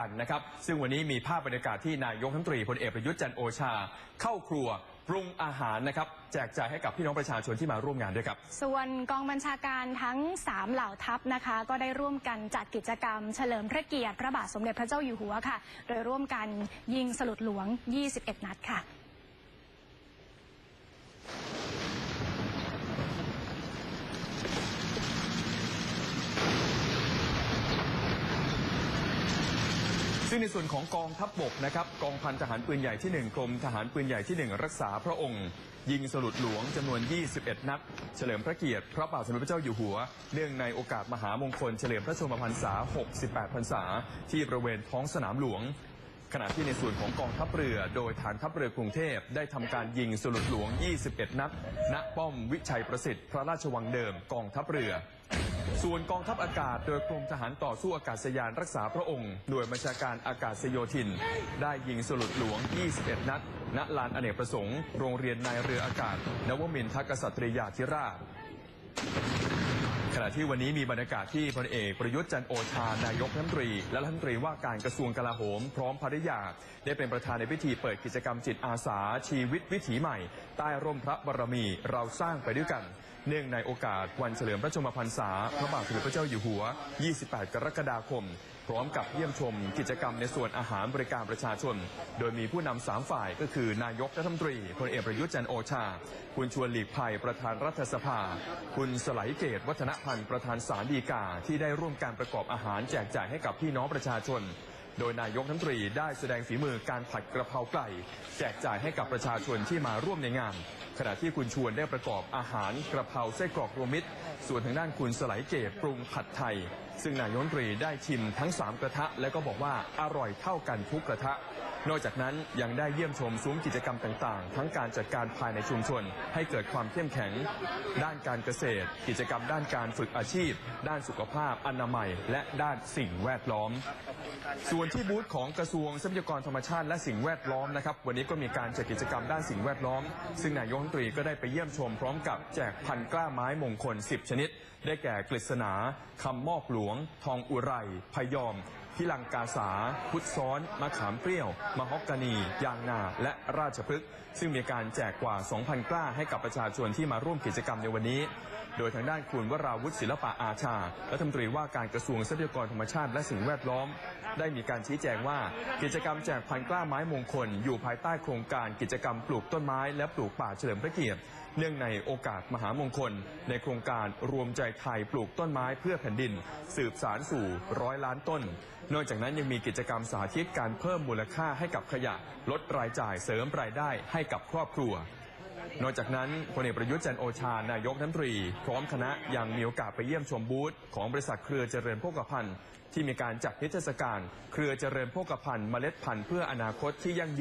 กันนะครับซึ่งวันนี้มีภาพบรรยากาศที่นายกรัฐมนตรีพลเอกประยุทธ์จันโอชา เข้าครัวปรุงอาหารนะครับแจกจ่ายให้กับพี่น้องประชาชนที่มาร่วมงานด้วยครับ ส่วนกองบัญชาการทั้ง 3 เหล่าทัพนะคะ ก็ได้ร่วมกันจัดกิจกรรม เฉลิมพระเกียรติพระบาทสมเด็จพระเจ้าอยู่หัวค่ะ โดยร่วมกันยิงสลุดหลวง 21 นัดค่ะ ซึ่งในส่วนของกองทัพบบกนะครับกองพันทหารปืนใหญ่ที่ 1 กรมทหารปืนใหญ่ที่ 1 รักษาพระองค์ ยิงสลุดหลวงจำนวน 21 นัดเฉลิมพระเกียรติ พระบาทสมเด็จพระเจ้าอยู่หัว เนื่องในโอกาสมหามงคลเฉลิมพระชนมพรรษา 68 พรรษา ที่บริเวณท้องสนามหลวงขณะที่ในส่วนของกองทัพเรือ โดยฐานทัพเรือกรุงเทพได้ทำการยิงสลุดหลวง 21 นัด ณ ป้อมวิชัยประสิทธิ์ พระราชวังเดิม กองทัพเรือ ส่วนกองทัพอากาศโดยกรมทหารต่อสู้อากาศยานรักษาพระองค์ หน่วยบัญชาการอากาศโยธิน ได้ยิงสลุดหลวง 21 นัด ณ ลานอเนกประสงค์ โรงเรียนนายเรืออากาศ นวมินทกษัตริยาธิราช ขณะที่วันนี้มีบรรยากาศที่พลเอกประยุทธ์จันโอชานายกรัฐมนตรี และรัฐมนตรีว่าการกระทรวงกลาโหม พร้อมภริยา ได้เป็นประธานในพิธีเปิดกิจกรรมจิตอาสาชีวิตวิถีใหม่ ใต้ร่มพระบารมีเราสร้างไปด้วยกัน เนื่องในโอกาสวันเฉลิมพระชนมพรรษา พระบาทสมเด็จพระเจ้าอยู่หัว 28 กรกฎาคม พร้อมกับเยี่ยมชมกิจกรรมในส่วนอาหารบริการประชาชน โดยมีผู้นำสามฝ่ายก็คือนายกรัฐมนตรีพลเอกประยุทธ์จันโอชา คุณชวนหลีกภัยประธานรัฐสภา คุณสไลเกตวัฒนพันธ์ประธานสารดีกาที่ได้ร่วมการประกอบอาหารแจกจ่ายให้กับพี่น้องประชาชน โดยนายกทัฐมนตรีได้แสดงฝีมือการผัดกระเพราไก่แจกจ่ายให้กับประชาชนที่มาร่วมในงาน ขณะที่คุณชวนได้ประกอบอาหารกระเพราไส้กรอกรวมมิตร ส่วนทางด้านคุณสไลเกตปรุงผัดไทย ซึ่งนายกรัฐมนตรีได้ชิมทั้ง 3 กระทะ และก็บอกว่าอร่อยเท่ากันทุกกระทะ นอกจากนั้นยังได้เยี่ยมชมซุ้มกิจกรรมต่างๆ ทั้งการจัดการภายในชุมชน ให้เกิดความเข้มแข็ง ด้านการเกษตร กิจกรรมด้านการฝึกอาชีพ ด้านสุขภาพ อนามัย และด้านสิ่งแวดล้อม ส่วนที่บูธของกระทรวงทรัพยากรธรรมชาติและสิ่งแวดล้อมนะครับวันนี้ก็มีการจัดกิจกรรมด้านสิ่งแวดล้อม ซึ่งนายกรัฐมนตรีก็ได้ไปเยี่ยมชมพร้อมกับแจกพันธุ์กล้าไม้มงคล 10 ชนิดได้แก่กฤษณาคำมอกหลวง ทองอุไรพยอม พิลังกาสา พุทธซ้อน มะขามเปรี้ยว มะฮอกกานี ยางนา และราชพฤกษ์ซึ่งมีการแจกกว่า 2,000 กล้าให้กับประชาชนที่มาร่วมกิจกรรมในวันนี้ โดยทางด้านคุณวราวุฒิศิลปะอาชา รัฐมนตรีว่าการกระทรวงทรัพยากรธรรมชาติและสิ่งแวดล้อม ได้มีการชี้แจงว่ากิจกรรมแจกพันกล้าไม้มงคล อยู่ภายใต้โครงการกิจกรรมปลูกต้นไม้และปลูกป่าเฉลิมพระเกียรติ เนื่องในโอกาสมหามงคล ในโครงการรวมใจไทยปลูกต้นไม้เพื่อแผ่นดิน สืบสารสู่ร้อยล้านต้น นอกจากนั้นยังมีกิจกรรมสาธิตการเพิ่มมูลค่าให้กับขยะ ลดรายจ่ายเสริมรายได้ให้กับครอบครัวนอกจากนั้นพลเอกประยุทธ์จันโอชานายกรัฐมนตรี พร้อมคณะยังมีโอกาสไปเยี่ยมชมบูธของบริษัทเครือเจริญโภคภัณฑ์ ที่มีการจัดนิทรรศการ เครือเจริญโภคภัณฑ์เมล็ดพันธุ์เพื่ออนาคตที่ยั่งยืน